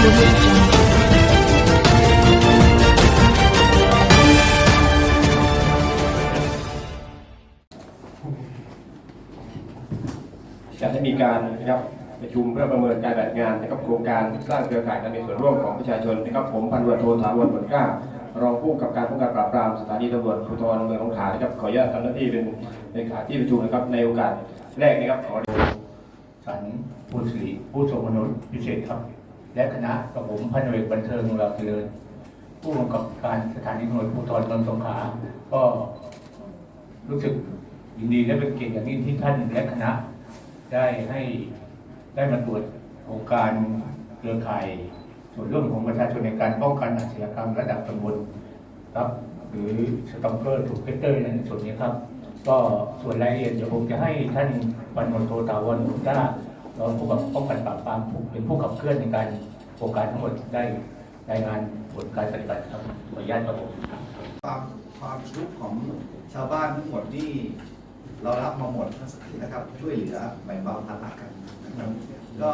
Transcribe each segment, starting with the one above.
จะได้มีการนะครับประชุมเพื่อประเมินการปฏิบัติงานนะครับโครงการสร้างเครือข่ายการมีส่วนร่วมของประชาชนนะครับผมพันตำรวจโทถาวรผลกล้ารองผู้กับการป้องกันปราบปรามสถานีตำรวจภูธรเมืองสงขลานะครับขออนุญาตทำหน้าที่เป็นเลขาที่ประชุมนะครับในโอกาสแรกนะครับขอสันผู้สิริผู้ทรงคุณวุฒิพิเศษครับ และคณะกับผมพันเอกบันเทิงเราเจริญผู้กำกับการสถานีตำรวจภูธรเมืองสงขลาก็รู้สึกยินดีและเป็นเกียรติอย่างยิ่งที่ท่านและคณะ ได้ให้ได้มาตรวจโครงการเครือข่ายส่วนร่วมของประชาชนในการป้องกันอาชญากรรมระดับตำบลครับหรือสตอมเกอร์ถูกเพเตอร์ในส่วนนี้ครับ ก็ส่วนรายละเอียดเดี๋ยวผมจะให้ท่านปันมนโทตาวันอุต้า รองผู้กับป้องกันปราบปรามเป็นผู้ขับเคลื่อนในการโครงการทั้งหมดได้รายงานผลการปฏิบัติครับขออนุญาตครับผมความความทุกข์ของชาวบ้านทั้งหมดนี่เรารับมาหมดนะครับช่วยเหลือแบ่งเบาภาระกันนะครับก็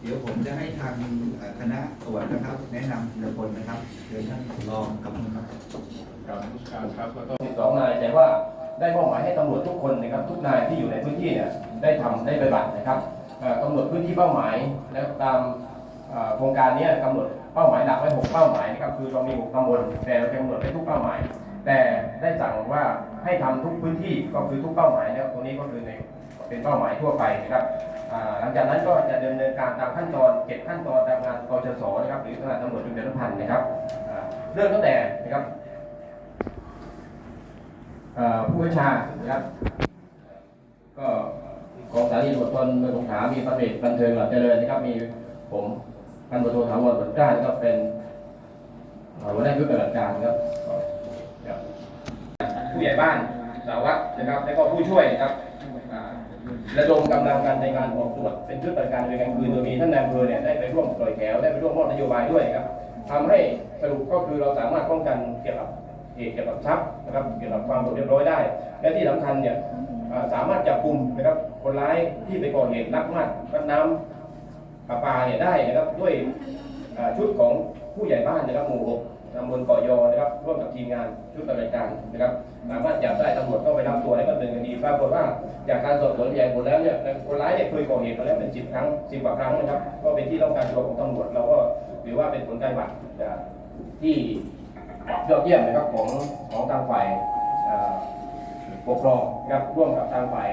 เดี๋ยวผมจะให้ทางเอ่อคณะตรวจนะครับ แนะนำทีละคนนะครับเชิญท่านรองกับผมครับการผู้การครับแล้วก็12นายแต่ว่าได้มอบหมายให้ตำรวจทุกคนนะครับ ทุกนายที่อยู่ในพื้นที่เนี่ยได้ทำได้ปฏิบัตินะครับเอ่อ กำหนดพื้นที่เป้าหมาย และตามโครงการนี้กำหนดเป้าหมายหลักไว้หกเป้าหมายนะครับคือเรามีหกตำบลแต่เรากำหนดให้ทุกเป้าหมาย แต่ได้สั่งว่าให้ทำทุกพื้นที่ก็คือทุกเป้าหมายนะครับตรงนี้ก็คือในเป็นเป้าหมายทั่วไปนะครับหลังจากนั้นก็จะดำเนินการตามขั้นตอนเก็บขั้นตอนตามงานกชสนะครับหรือสำนักตำรวจจุดเด่นพันธ์นะครับเริ่มตั้งแต่นะครับผู้บัญชานะครับก็ กองสถานีตรวจคนเมืองสงขลามีพันเอกบันเทิงหลับเจริญนะครับ มีผมพันตำรวจโทถาวรผลกล้านะครับเป็นหัวหน้าชุดปฏิบัติการนะครับผู้ใหญ่บ้านสารวัตรนะครับแล้วก็ผู้ช่วยนะครับระดมกำลังกันในการออกตรวจเป็นชุดปฏิบัติการในกลางคืนโดยมีท่านนายอำเภอเนี่ยได้ไปร่วมปล่อยแถวได้ไปร่วมมอบนโยบายด้วยครับทำให้สรุปก็คือเราสามารถป้องกันเกี่ยวกับเหตุเกี่ยวกับทรัพย์นะครับเกี่ยวกับความสงบเรียบร้อยได้ และที่สำคัญเนี่ย สามารถจับกลุ่มนะครับคนร้ายที่ไปก่อเหตุลักมาดรักน้ำประปาเนี่ยได้นะครับด้วยชุดของผู้ใหญ่บ้านนะครับหมู่หกตำบลเกาะยอนะครับร่วมกับทีมงานชุดปฏิบัติการนะครับสามารถจับได้ตำรวจก็ไปรับตัวแล้วก็ดำเนินคดีปรากฏว่าจากการสอบสวนขยายผลแล้วเนี่ยคนร้ายเนี่ยเคยก่อเหตุมาแล้วเป็นสิบครั้งสิบกว่าครั้งนะครับก็เป็นที่ต้องการตัวของตำรวจเราก็ถือว่าเป็นผลการบัตรที่ยอดเยี่ยมนะครับของของทางฝ่ายอ่อ ปกครองนะครับร่วมกับทางฝ่าย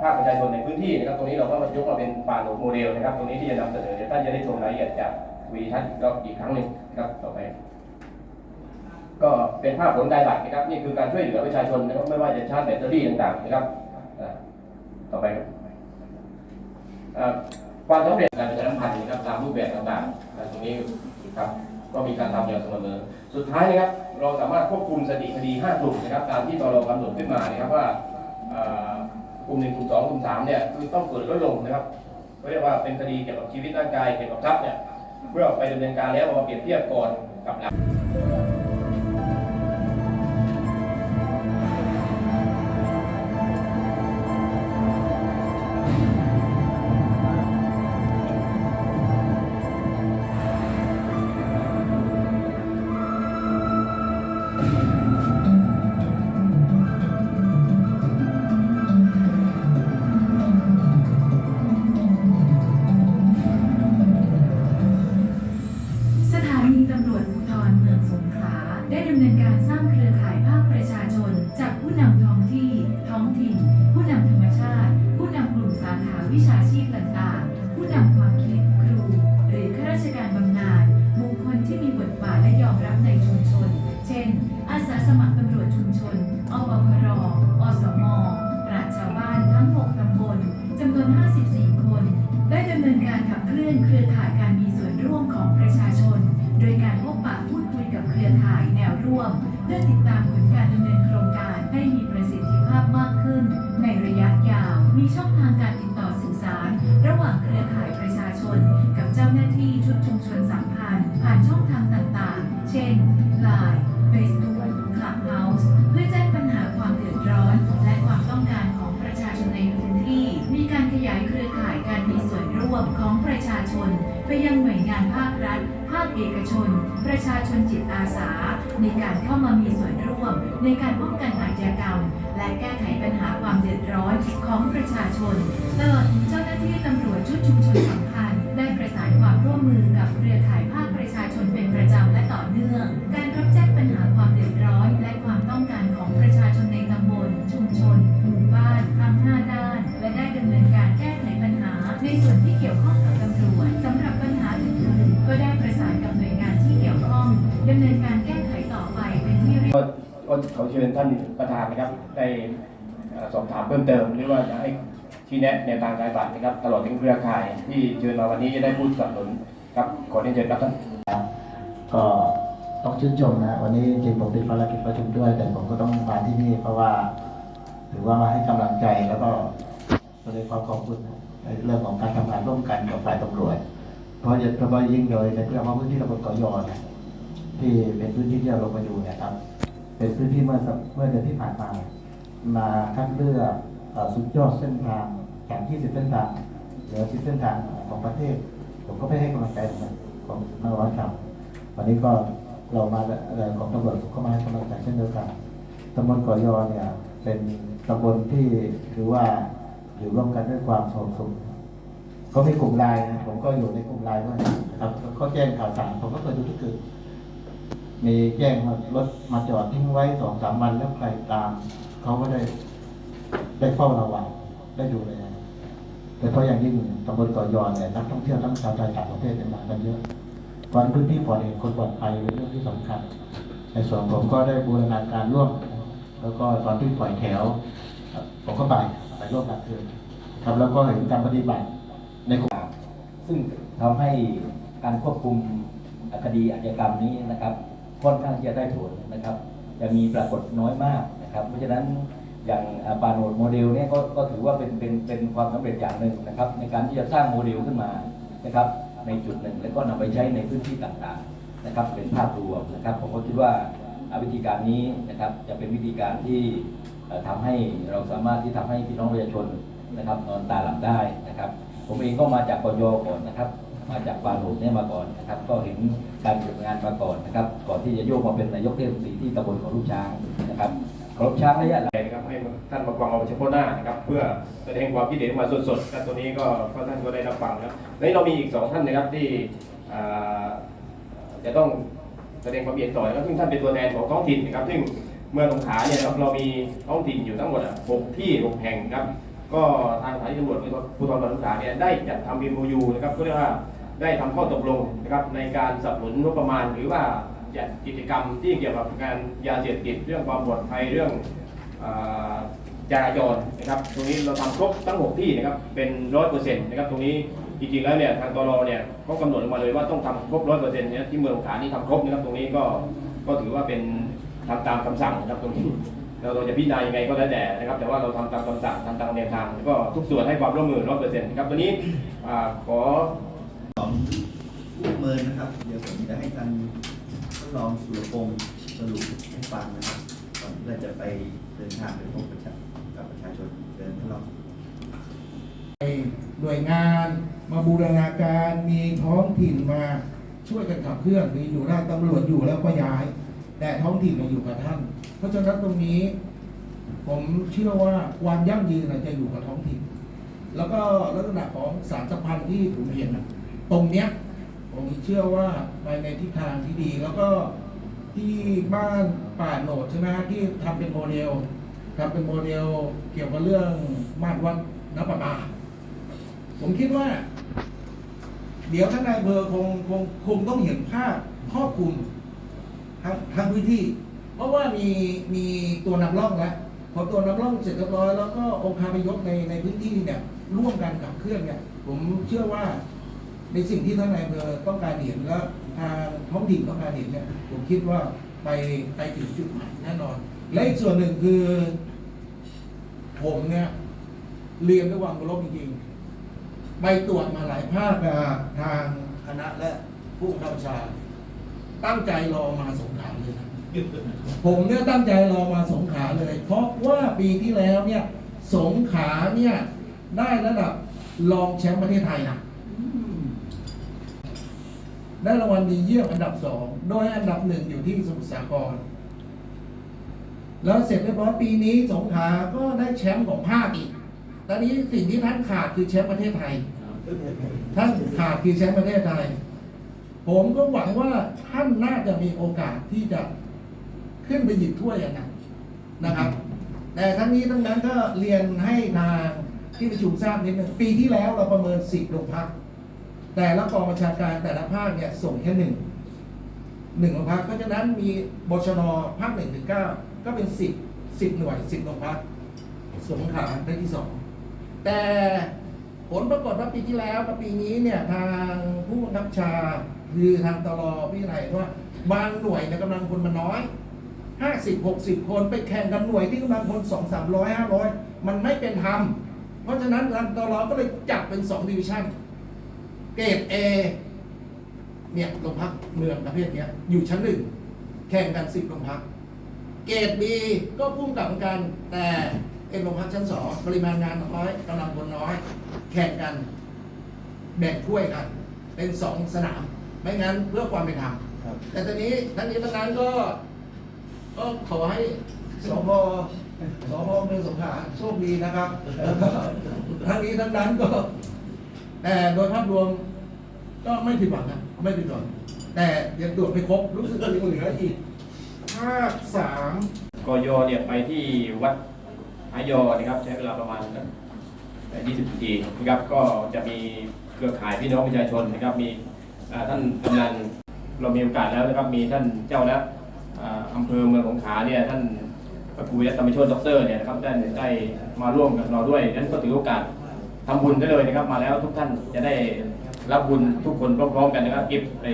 ภาคประชาชนในพื้นที่นะครับตรงนี้เราก็มายกมาเป็นป่าโดโมเดลนะครับตรงนี้ที่จะนำเสนอเดี๋ยวท่านจะได้ชมรายละเอียดจากวีท่านอีกอีกครั้งหนึ่งนะครับต่อไป ก็เป็นภาพผลการบัตรนะครับนี่คือการช่วยเหลือประชาชนนะครับไม่ว่าจะชาร์จแบตเตอรี่ต่างๆนะครับต่อไปครับความสำเร็จการประชาสัมพันธ์นะครับตามรูปแบบต่างๆตรงนี้ครับ ก็มีการทำอย่างสม่ำเสมอ สุดท้ายนะครับเราสามารถควบคุมสติคดี 5 กลุ่มนะครับตามที่ตรกำหนดขึ้นมานะครับว่ากลุ่มหนึ่งกลุ่มสองกลุ่มสามเนี่ยคือต้องเกิดลดลงนะครับเรียกว่าเป็นคดีเกี่ยวกับชีวิตร่างกายเกี่ยวกับทรัพย์เนี่ยเมื่อไปดำเนินการแล้วเอามาเปรียบเทียบก่อนกับหลัง ยการพบปะพูดคุยกับเครือข่ายแนวร่วม เพื่อติดตามผลการดำเนินโครงการให้มีประสิทธิภาพมากขึ้น ในระยะยาวมีช่องทางการติดต่อสื่อสาร ระหว่างเครือข่ายประชาชน กับเจ้าหน้าที่ชุดชุมชนสัมพันธ์ ผ่านช่องทางต่างๆ เช่น Line Facebook Clubhouse เพื่อแจ้งปัญหาความเดือดร้อน และความต้องการของประชาชนในพื้นที่ มีการขยายเครือข่ายการมีส่วนร่วมของประชาชน ไปยังหน่วยงานภาครัฐ เอกชน ประชาชนจิตอาสา ในการเข้ามามีส่วนร่วม ในการป้องกันอาชญากรรม และแก้ไขปัญหาความเดือดร้อนของประชาชนตลอดถึงเจ้าหน้าที่ตำรวจชุดชุมชนสำคัญ ได้ประสานความร่วมมือกับเครือข่ายภาคประชาชนเป็นประจำและต่อเนื่องการ ชิญท่านประธานนะครับได้สอบถามเพิ่มเติมหรือว่าจะให้ชี้แนะแนวทางการบัตินะครับ ตลอดถึงเครือข่ายที่เชิญมาวันนี้จะได้พูดสนับสนุนครับขอเรียนเชิญครับท่านก็ต้องชื่นชมนะ วันนี้จริงผมติดภารกิจประชุมด้วย แต่ผมก็ต้องมาที่นี่เพราะว่าถือว่ามาให้กำลังใจแล้วก็แสดงความขอบคุณในเรื่องของการทำงานร่วมกันกับฝ่ายตำรวจ เพราะจะเฉพาะยิ่งโดยในเรื่องของพื้นที่ตำบลเกาะยอนที่เป็นพื้นที่ที่เราลงมาอยู่นี่ยครับ เป็นพื้นที่เมื่อเมื่อเดือนที่ผ่านมามาคัดเลือกสุดยอดเส้นทางจาก 20 เส้นทางเหลือ 10 เส้นทางของประเทศ ผมก็ไปให้กำลังใจเหมือนกันของนวัตกรรมวันนี้ก็เรามาของตำรวจก็มาให้กำลังใจเช่นเดียวกันตำบลกาะยอเนี่ยเป็นตำบลที่ถือว่าอยู่ร่วมกันด้วยความสงบสุขก็มีกลุ่มไลน์ผมก็อยู่ในกลุ่มไลน์ด้วยนะครับก็แจ้งข่าวสารผมก็เคยดูทุกคืน มีแจ้งว่ารถมาจอดทิ้งไว้สองสามวันแล้วใครตาม เขาก็ได้ ได้เฝ้าระวังได้ดูแลโดยเฉพาะอย่างยิ่งตำบลเกาะยอเนี่ยนักท่องเที่ยวทั้งชาวไทยต่างประเทศเนี่ยมากันเยอะวันพื้นที่ปลอดเหตุคนปลอดภัยเป็นเรื่องที่สำคัญ ในส่วนผมก็ได้บูรณาการร่วม แล้วก็ตอนที่ปล่อยแถวผมก็ไปไปร่วมกันคือครับแล้วก็เห็นการปฏิบัติในกลุ่มซึ่งทำให้การควบคุมคดีอาชญากรรมนี้นะครับ ค่อนข้างที่จะได้ผลนะครับ จะมีปรากฏน้อยมากนะครับ เพราะฉะนั้นอย่างอ่าปาโนดโมเดลเนี่ยก็ก็ถือว่าเป็นเป็นเป็นความสำเร็จอย่างหนึ่งนะครับ ในการที่จะสร้างโมเดลขึ้นมานะครับในจุดหนึ่งแล้วก็นำไปใช้ในพื้นที่ต่างๆนะครับ เป็นภาพรวมนะครับ ผมก็คิดว่าวิธีการนี้นะครับจะเป็นวิธีการที่เอ่อทำให้เราสามารถที่ทำให้พี่น้องประชาชนนะครับนอนตาหลับได้นะครับ ผมเองก็มาจากกยก่อนนะครับ มาจากปาโหลเนี่ยมาก่อนนะครับ ก็เห็น การทำงานมาก่อนนะครับ ก่อนที่จะโยกมาเป็นนายกเทศมนตรีที่ตำบลของลูกช้างนะครับครพช้างระยะหลังนะครับให้ท่านมาฟังเอาเฉพาะหน้านะครับเพื่อแสดงความคิดเห็นมาสดๆครับตัวนี้ก็ท่านก็ได้รับฟังนะครับในเรามีอีกสองท่านนะครับที่จะต้องแสดงความเห็นต่อนะครับซึ่งท่านเป็นตัวแทนของท้องถิ่นนะครับ ซึ่งเมืองสงขลาเนี่ยครับเรามีท้องถิ่นอยู่ทั้งหมดหกที่หกแห่งครับ ก็ทางสถานีตำรวจภูธรสงขลาเนี่ยได้จัดทำ MOU นะครับก็เรียกว่า ได้ทำข้อตกลงนะครับในการสนับสนุนงบประมาณ หรือว่าจัดกิจกรรมที่เกี่ยวกับการยาเสพติดเรื่องความปลอดภัยเรื่องจราจรนะครับ ตรงนี้เราทำครบทั้ง 6 ที่นะครับเป็นร้อยเปอร์เซ็นต์นะครับตรงนี้จริงๆแล้วเนี่ยทางตรเนี่ยเขากำหนดมาเลยว่าต้องทำครบร้อยเปอร์เซ็นต์เนี่ยที่เมืองสงขลานี่ทำครบนะครับตรงนี้ก็ก็ถือว่าเป็นทำตามคำสั่งนะครับตรงนี้เราเราจะพิจารณายังไงก็แล้วแต่นะครับ แต่ว่าเราทำตามคำสั่งทำตามแนวทางแล้วก็ทุกส่วนให้ความร่วมมือร้อยเปอร์เซ็นต์นะครับวันนี้ขอ ของผู้เมินนะครับ เดี๋ยวผมจะให้ท่านทดลองสุรพงศ์สรุปให้ฟังนะครับก่อนที่เราจะไปเดินทางไปพบประชากับประชาชนเดินทดลองหน่วยงานมาบูรณาการมีท้องถิ่นมาช่วยกันขับเคลื่อนมีอยู่หน้าตำรวจอยู่แล้วก็ย้าย แต่ท้องถิ่นมาอยู่กับท่าน เพราะฉะนั้นตรงนี้ ผมเชื่อว่าความยั่งยืนจะอยู่กับท้องถิ่น แล้วก็ลักษณะของสารสัมพันธ์ที่ผมเห็นนะ ตรงเนี้ยผมเชื่อว่าไปในทิศทางที่ดี แล้วก็ที่บ้านป่าโหนดใช่ไหมที่ทำเป็นโมเดลทำเป็นโมเดลเกี่ยวกับเรื่องมาตรวัดน้ำประปา ผมคิดว่า เดี๋ยวท่านนายอำเภอคงคงคงต้องเห็นภาพครอบคลุมทั้งทั้งพื้นที่ เพราะว่ามีมีตัวนำร่องแล้วพอตัวนำร่องเสร็จเรียบร้อยแล้วก็องค์คาพยพในในพื้นที่เนี่ยร่วมกันขับเคลื่อนเนี่ยผมเชื่อว่า ในสิ่งที่ท่านนายอำเภอต้องการเห็นและทางท้องถิ่นต้องการเห็นเนี่ยผมคิดว่าไปไปถึงจุดหมายแน่นอน และอีกส่วนหนึ่งคือ ผมเนี่ยเรียนด้วยความเคารพจริงๆไปตรวจมาหลายภาคทางคณะและผู้บังคับบัญชา ตั้งใจรอมาสงขลาเลยนะผมเนี่ยตั้งใจรอมาสงขลาเลย เพราะว่าปีที่แล้วเนี่ย สงขลาเนี่ยได้ระดับรองแชมป์ประเทศไทยนะ ได้รางวัลดีเยี่ยมอันดับสองโดยอันดับหนึ่งอยู่ที่สมุทรสาคร แล้วเสร็จเรียบร้อยปีนี้สงขลาก็ได้แชมป์ของภาคอีก ตอนนี้สิ่งที่ท่านขาดคือแชมป์ประเทศไทย ท่านขาดคือแชมป์ประเทศไทย ผมก็หวังว่าท่านน่าจะมีโอกาสที่จะขึ้นไปหยิบถ้วยอย่างนั้นนะครับ แต่ทั้งนี้ทั้งนั้นก็เรียนให้ทางที่ประชุมทราบนิดหนึ่งปีที่แล้วเราประเมินสิบโรงพัก แต่ละกองบัญชาการแต่ละภาคเนี่ยส่งแค่หนึ่งหนึ่งโรงพักเพราะฉะนั้นมีบชนภาคหนึ่งถึงเก้าก็เป็นสิบสิบหน่วยสิบโรงพักสงขลาได้ที่สองแต่ผลปรากฏว่าปีที่แล้วกับปีนี้เนี่ยทางผู้บังคับชาคือทางตลอพี่ไหนว่าบางหน่วยเนี่ยกำลังคนมันน้อยห้าสิบหกสิบคนไปแข่งกับหน่วยที่กำลังคนสองสามร้อยห้าร้อยมันไม่เป็นธรรมเพราะฉะนั้นทางตลอก็เลยจัดเป็นสองดิวิชั่น เกรดเอเนี่ยโรงพักเมืองประเภทเนี้ยอยู่ชั้นหนึ่งแข่งกันสิบโรงพัก เกรดบีก็พุ่งกลับเหมือนกันแต่เป็นโรงพักชั้นสองปริมาณงานน้อยกำลังคนน้อย แข่งกันแบ่งถ้วยกัน เป็นสองสนาม ไม่งั้นเพื่อความเป็นธรรมครับแต่ตอนนี้ทั้งนี้ทั้งนั้นก็ก็ขอให้สพสพเมืองสงขลาโชคดีนะครับแล้วก็ทั้งนี้ทั้งนั้นก็ แต่โดยภาพรวมก็ไม่ผิดหวังนะไม่ผิดหวังแต่ยังตรวจไม่ครบรู้สึกว่ายังเหลืออีกภาคสามกยเนี่ยไปที่วัดอายอนะครับ ใช้เวลาประมาณ20นาทีนะครับ ก็จะมีเครือข่ายพี่น้องประชาชนนะครับ มีท่านกำนันเรามีโอกาสแล้วนะครับ มีท่านเจ้าและอ่าอำเภอเมืองสงขลาเนี่ยท่านพระครูยศธรรมโชติด็อกเตอร์เนี่ยนะครับได้ได้มาร่วมกับเราด้วยนั้นก็ถือโอกาส ทำบุญได้เลยนะครับ มาแล้วทุกท่านจะได้รับบุญทุกคนพร้อมๆกันนะครับกิฟต์ไป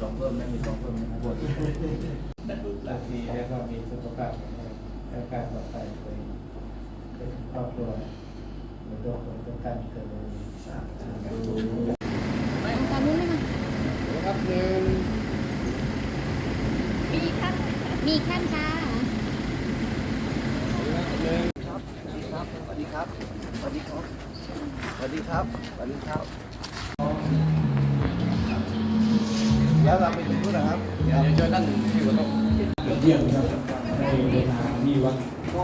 สองเพิ่มไม่มีสองเพิ่มไม่บวชบางทีแล้วก็มีสุขภาพแล้วการปลอดภัยเป็นเป็นครอบครัวหรือตัวคนต้องการเกิดในสาธารณะตอนนู้นเลยมาครับหนึ่งมีขั้นมีขั้นค่ะ ครับสวัสดีครับสวัสดีครับสวัสดีครับสวัสดีครับ แล้วเราไปถึงนู่นนะครับเดี๋ยวเชิญท่านที่หัวโต๊ะเยี่ยมนะครับได้เดินทางที่วัด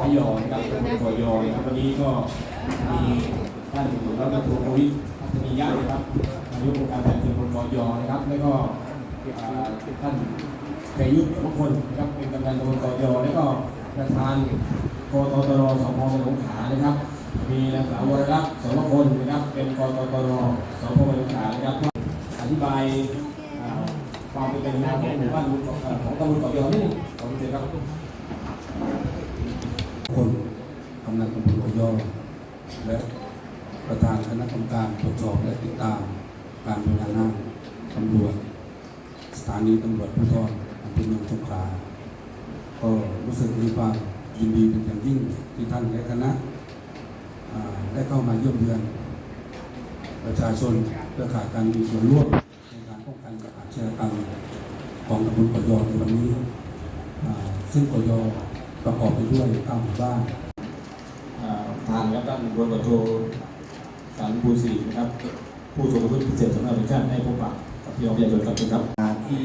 พยอนะครับตำบลกอยอนะครับวันนี้ก็มีท่านรัฐมนตรีโควิดพัฒนียะนะครับนายกองค์การบริหารส่วนบอยอนะครับ แล้วก็ท่านไกรยุทธ์ทุกคนนะครับเป็นกำนันตำบลกอยอแล้วก็ ประธานกตตรสพสงขลานะครับ มีนางสาววรรัตน์สมพลนะครับ เป็นกตตรสพสงขลานะครับอธิบายความเป็นไปมาของหมู่บ้านของตำบลกอยอนี่ขอบคุณครับคนกำนันตำบลหัวยอและประธานคณะกรรมการตรวจสอบและติดตามการบริหารงานตำรวจสถานีตำรวจภูธรอำเภอเมืองสงขลา ก็รู้สึกมีความยินดีเป็นอย่างยิ่งที่ท่านและคณะอ่าได้เข้ามาเยี่ยมเยือน ประชาชนเพื่อขาดการมีส่วนร่วมในการป้องกันกับอาชญากรรมของตำบลกอยอในวันนี้อ่าซึ่งกอยอประกอบไปด้วยเก้าหมู่บ้านอ่าทานครับท่านรวโทสารภูสีนะครับ ผู้ทรงคุณพิเศษสำหรับชาติให้พบปะกับพี่น้องประชาชนครับครับงานที่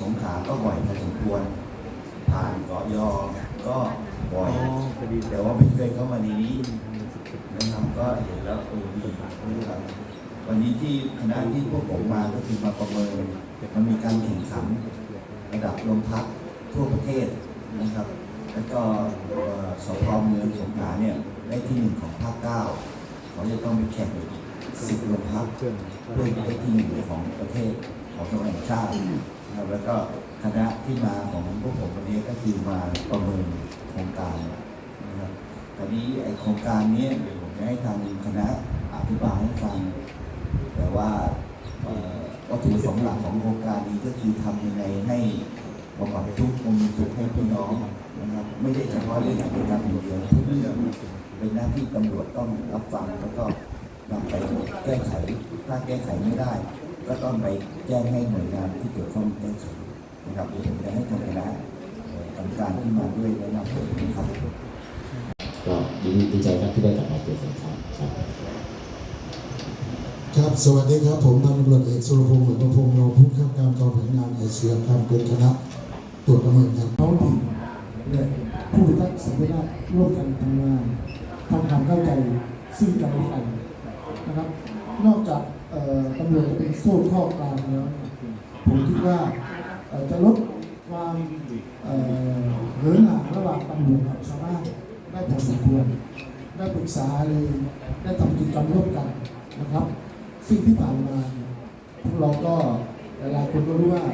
สงขลาก็บ่อยพอสมควร ผ่านกอยอก็บ่อยแต่ว่าไม่เคยเข้ามาในนี้นะครับก็เห็นแล้วเออดีนะครับวันนี้ที่คณะที่พวกผมมาก็คือมาประเมินมันมีการแข่งขันระดับโรงพักทั่วประเทศนะครับ แล้วก็เอ่อสพเมืองสงขลาเนี่ยได้ที่หนึ่งของภาคเก้าเขาจะต้องไปแข่งอีกสิบโรงพักเพื่อจะได้ที่หนึ่งของประเทศ ของจังหวัดแห่งชาตินะครับแล้วก็คณะที่มาของพวกผมวันนี้ก็คือมาประเมินโครงการนะครับตอนนี้ไอโครงการนี้เดี๋ยวผมจะให้ทางคณะอธิบายให้ฟัง แต่ว่าเอ่อวัตถุประสงค์หลักของโครงการนี้ก็คือทำยังไงให้บำบัดทุกข์บำรุงสุขให้พี่น้องนะครับไม่ใช่เฉพาะเรื่องอาชญากรรอย่างเดียวทุกเรื่องเป็นหน้าที่ตำรวจต้องรับฟังแล้วก็นำไปแก้ไขถ้าแก้ไขไม่ได้ ก็ต้องไปแจ้งให้หน่วยงานที่เกี่ยวข้องแก้ไขนะครับเดี๋ยวผมจะให้ทางคณะเอ่อกรรมการที่มาด้วยแนะนำตัวนะครับก็ดีดีใจครับที่ได้กลับมาเจอกันครับครับครับ สวัสดีครับ ผมพันตำรวจเอกสุรพงศ์เหมือนประพงศ์รองผู้บังคับการกองแผนงานเอเชียครับเป็นคณะตรวจประเมินครับท้องถิ่นและผู้พิทักษ์สันติราษฎร์ร่วมกันทำงานทำความเข้าใจซึ่งกันและกันนะครับ นอกจากเอ่อ ตำรวจเป็นโซ่ข้อกลางแล้วเนี่ยผมคิดว่าจะลดความเอ่อหินห่างระหว่างตำรวจกับชาวบ้านได้พอสมควรได้ปรึกษาเลยได้ทำกิจกรรมร่วมกันนะครับ ซึ่งที่ผ่านมาพวกเราก็หลายคนก็รู้ว่า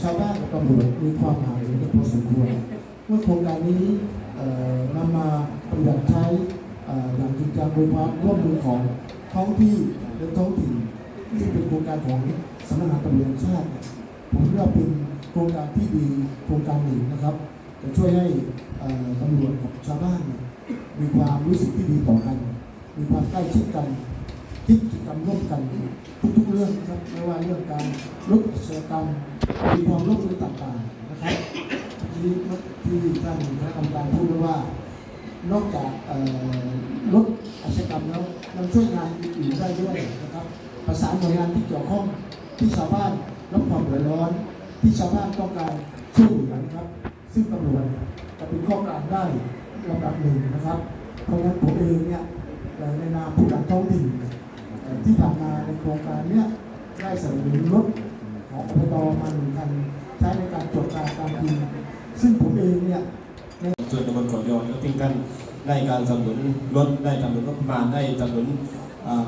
ชาวบ้านกับตำรวจมีความหมายกันพอสมควรเมื่อโครงการนี้นำมาปฏิบัติใช้เอ่ออย่างจริจังโดยความร่วมมือของท้องที่ และท้องถิ่นซึ่เป็นโครงการของสำนักงานตำรวจแห่งชาติผมว่าเป็นโครงการที่ดีโครงการหนึ่งนะครับจะช่วยให้ตำรวจกับชาวบ้าน มีความรู้สึกที่ดีต่อกัน มีความใกล้ชิดกันคิดกิจกรรมร่วมกันทุกๆเรื่องนะครับไม่ว่าเรื่องการลดอาชญากรรมมีความร่วมมือต่างๆนะครับที่ที่ท่านคณะกรรมการพูดว่า นอกจากลดอาชญากรรมแล้วยังช่วยงานอื่นได้ด้วยนะครับประสานหน่วยงานที่เกี่ยวข้องที่ชาวบ้านรับความเดือดร้อน ที่ชาวบ้านต้องการช่วยเหลือนะครับ ซึ่งตำรวจจะเป็นข้อกลางได้ลำดับหนึ่งนะครับ เพราะฉะนั้นผมเองเนี่ยในนามผู้นำท้องถิ่นที่ผ่านมาในโครงการเนี้ยได้สนับสนุนรถของอบตมาหนึ่งคันใช้ในการตรวจการการบินซึ่งผมเองเนี่ย ส่วนตำบลเกาะยอก็ทิ้งกันได้การสนับสนุนรถได้สนับสนุนรถประมาณได้สนับสนุน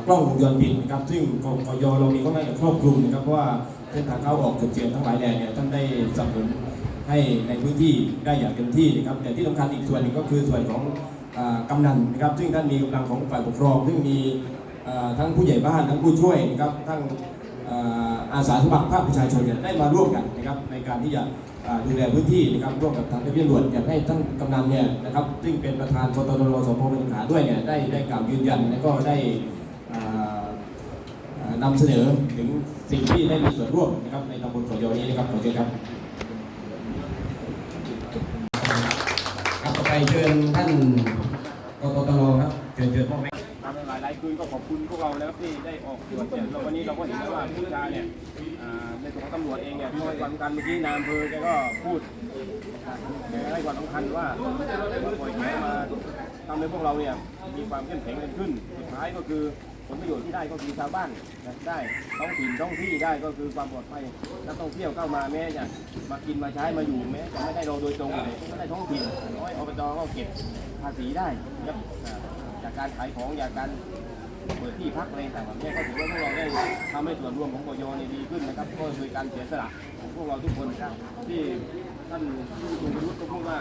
กล้องวงจรปิดนะครับซึ่งกกยเรามีก็ได้ครอบคลุมนะครับเพราะว่าเส้นทางเข้าออกจุดเสี่ยงทั้งหลายแหล่เนี่ยท่านได้สนับสนุนให้ในพื้นที่ได้อย่างเต็มที่นะครับแต่ที่สำคัญอีกส่วนหนึ่งก็คือส่วนของกำนันนะครับ ซึ่งท่านมีกำลังของฝ่ายปกครอง ซึ่งมีทั้งผู้ใหญ่บ้านทั้งผู้ช่วยนะครับทั้งอาสาสมัครภาคประชาชนได้มาร่วมกันนะครับในการที่จะ ดูแลพื้นที่นะครับร่วมกับทางเจ้าหน้าที่ตำรวจอยากให้ท่านกำนันเนี่ยนะครับซึ่งเป็นประธานกตรสพเป็นขาด้วยเนี่ยได้ได้กล่าวยืนยันและก็ได้นำเสนอถึงสิ่งที่ได้มีส่วนร่วมนะครับในตำบลเกาะยอนี้นะครับขอเชิญครับครับต่อไปเชิญท่านกตตรครับเชิญเชิญพ่อแม่ คืนก็ขอบคุณพวกเราแล้วที่ได้ออกตรวจเนี่ยแล้ววันนี้เราก็เห็นแล้วว่าผู้การเนี่ยอ่าในส่วนของตำรวจเองเนี่ยที่ให้ความสำคัญเมื่อกี้นายอำเภอแกก็พูดแกให้ความสำคัญว่าปล่อยแกมาทำให้พวกเราเนี่ยมีความเข้มแข็งกันขึ้นสุดท้ายก็คือผลประโยชน์ที่ได้ก็คือชาวบ้านได้ท้องถิ่นท้องที่ได้ก็คือความปลอดภัยนักท่องเที่ยวเข้ามาแม้จะมากินมาใช้มาอยู่แม้จะไม่ได้เราโดยตรงเลยไม่ได้ท้องถิ่นน้อยอบจก็เก็บภาษีได้ครับจากการขายของจากการ เปิดที่พักอะไรต่างๆแบบนี้ก็ถือว่าพวกเราได้ทำให้ส่วนรวมของกยในดีขึ้นนะครับ ก็โดยการเสียสละของพวกเราทุกคนนะครับที่ท่านผู้ทรงคุณวุฒิก็พูดว่า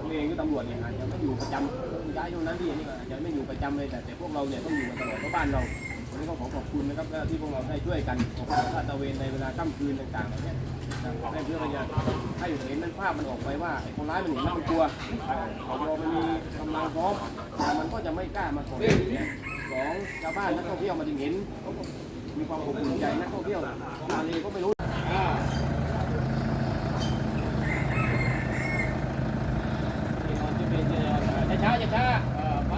ตัวเองก็ตำรวจเนี่ยอาจจะไม่อยู่ประจำย้ายตรงนั้นที่นี่ก็อาจจะไม่อยู่ประจำเลยแต่แต่พวกเราเนี่ยต้องอยู่มาตลอดเพราะบ้านเราวันนี้ก็ขอขอบคุณนะครับที่พวกเราได้ช่วยกันออกาลาดตระเวนในเวลาค่ำคืนต่างๆแบบนี้นะครับได้เพื่อที่จะให้เห็นมันภาพมันออกไปว่าไอ้คนร้ายมันเห็นมันกลัวขอมันมีกำลังพร้อมแต่มันก็จะไม่กล้ามาก่อเหตุ เนี่ยสองชาวบ้านนักท่องเที่ยวมาถึงเห็น มีความอบอุ่นใจนักท่องเที่ยวมาเลยก็ไม่รู้อ่าช้าช้าช้าเออไป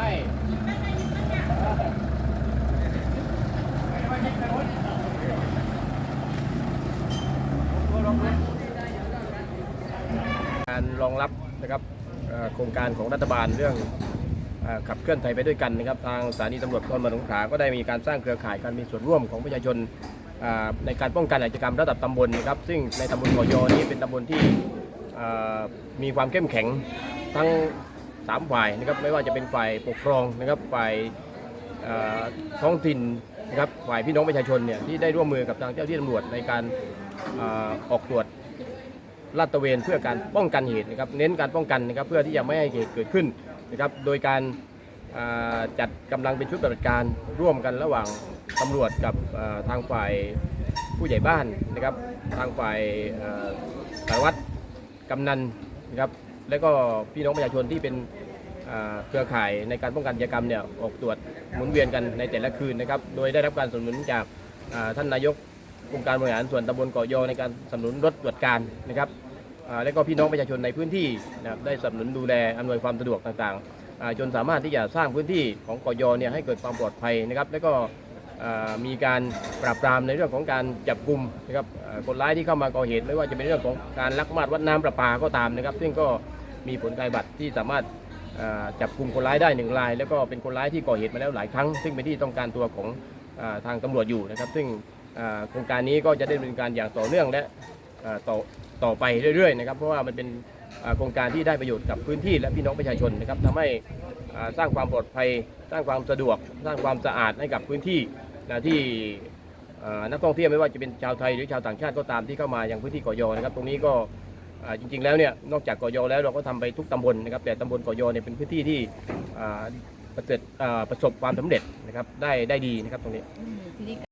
การรองรับนะครับโครงการของรัฐบาลเรื่อง ขับเคลื่อนไทยไปด้วยกันนะครับทางสถานีตำรวจภูธรเมืองสงขลาก็ได้มีการสร้างเครือข่ายการมีส่วนร่วมของประชาชนในการป้องกันอาชญากรรมระดับตำบลนะครับซึ่งในตำบลกอยอนี้เป็นตำบลที่มีความเข้มแข็งทั้งสามฝ่ายนะครับไม่ว่าจะเป็นฝ่ายปกครองนะครับฝ่ายท้องถิ่นนะครับฝ่ายพี่น้องประชาชนเนี่ยที่ได้ร่วมมือกับทางเจ้าหน้าที่ตำรวจในการอออกตรวจลาดตระเวนเพื่อการป้องกันเหตุนะครับเน้นการป้องกันนะครับเพื่อที่จะไม่ให้เหตุเกิดขึ้น นะครับโดยการจัดกำลังเป็นชุดปฏิบัติการร่วมกันระหว่างตำรวจกับทางฝ่ายผู้ใหญ่บ้านนะครับ ทางฝ่ายสารวัตรกำนันนะครับและก็พี่น้องประชาชนที่เป็นเครือข่ายในการป้องกันอากรรมเนี่ยออกตรวจหมุนเวียนกันในแต่ละคืนนะครับ โดยได้รับการสนับสนุนจากท่านนายกองค์การบริหารส่วนตำบลเกาะยอในการสนับสนุนรถตรวจการนะครับ และก็พี่น้องประชาชนในพื้นที่นะครับได้สนับสนุนดูแลอำนวยความสะดวกต่างๆจนสามารถที่จะสร้างพื้นที่ของกยเนี่ยให้เกิดความปลอดภัยนะครับและก็มีการปราบปรามในเรื่องของการจับกลุ่มนะครับคนร้ายที่เข้ามาก่อเหตุไม่ว่าจะเป็นเรื่องของการลักมาดวัดน้ำประปาก็ตามนะครับ ซึ่งก็มีผลกายบัตรที่สามารถจับกลุ่มคนร้ายได้หนึ่งราย แล้วก็เป็นคนร้ายที่ก่อเหตุมาแล้วหลายครั้ง ซึ่งเป็นที่ต้องการตัวของอทางตำรวจอยู่นะครับ ซึ่งโครงการนี้ก็จะได้ดำเนินการอย่างต่อเนื่องและต่อ ต่อไปเรื่อยๆนะครับเพราะว่ามันเป็นโครงการที่ได้ประโยชน์กับพื้นที่และพี่น้องประชาชนนะครับทำให้สร้างความปลอดภัย สร้างความสะดวก สร้างความสะอาดให้กับพื้นที่นะที่นักท่องเที่ยวไม่ว่าจะเป็นชาวไทยหรือชาวต่างชาติก็ตามที่เข้ามาอยังพื้นที่กาะยอนะครับ ตรงนี้ก็จริงๆแล้วเนี่ยนอกจากกาะยอแล้วเราก็ทำไปทุกตำบลนะครับ แต่ตำบลกาะยอเนี่ยเป็นพื้นที่ที่ประสบความสำเร็จนะครับได้ได้ดีนะครับตรงนี้